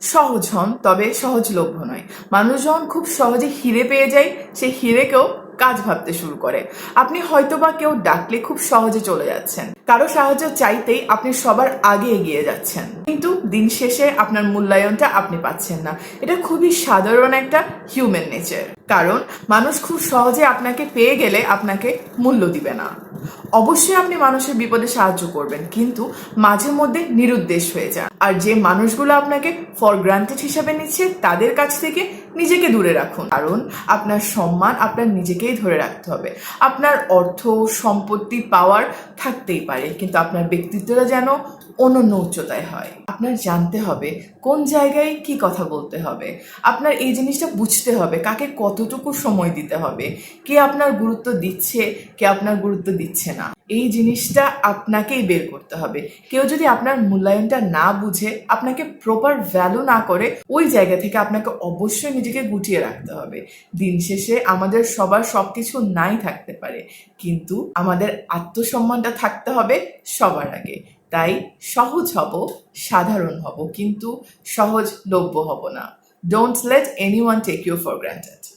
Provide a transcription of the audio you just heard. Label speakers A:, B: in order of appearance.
A: সহজ হন, তবে সহজলভ্য নয়। মানুষ যখন খুব সহজে হিরে পেয়ে যায়, সে হিরেকেও কাজ ভাবতে শুরু করে। আপনি হয়তোবা কেউ ডাকলে খুব সহজে চলে যাচ্ছেন। কারও সাহায্য চাইতেই আপনি সবার আগে এগিয়ে যাচ্ছেন। কিন্তু দিন শেষে আপনার মূল্যায়নটা আপনি পাচ্ছেন না। এটা খুবই সাধারণ একটা হিউম্যান নেচার কারণ মানুষ খুব সহজে আপনাকে পেয়ে গেলে আপনাকে মূল্য দিবে না। অবশ্যই আপনি মানুষের বিপদে সাহায্য করবেন, কিন্তু মাঝে মধ্যে নিরুদ্দেশ হয়ে যান। আর যে মানুষগুলো আপনাকে ফর গ্রান্টেড হিসাবে নিচ্ছে, তাদের কাছ থেকে নিজেকে দূরে রাখুন। কারণ আপনার সম্মান আপনার নিজেকেই ধরে রাখতে হবে। আপনার অর্থ, সম্পত্তি পাওয়ার থাকতেই পারে, কিন্তু আপনার ব্যক্তিত্বটা যেন অনন্য উচ্চতায় হয়। আপনার জানতে হবে কোন জায়গায় কি কথা বলতে হবে। আপনার এই জিনিসটা বুঝতে হবে, কাকে কতটুকু সময় দিতে হবে। কে আপনার গুরুত্ব দিচ্ছে, কে আপনার গুরুত্ব দিচ্ছে না। এই জিনিসটা আপনাকেই বের করতে হবে। কেউ যদি আপনার মূল্যায়নটা না বুঝে, আপনাকে প্রপার ভ্যালু না করে, ওই জায়গা থেকে আপনাকে অবশ্যই নিজেকে গুটিয়ে রাখতে হবে। দিন শেষে আমাদের সবার সবকিছু নাই থাকতে পারে। কিন্তু আমাদের আত্মসম্মানটা থাকতে হবে সবার আগে। তাই সহজ হব, সাধারণ হব, কিন্তু সহজ লভ্য হব না। Don't let anyone take you for granted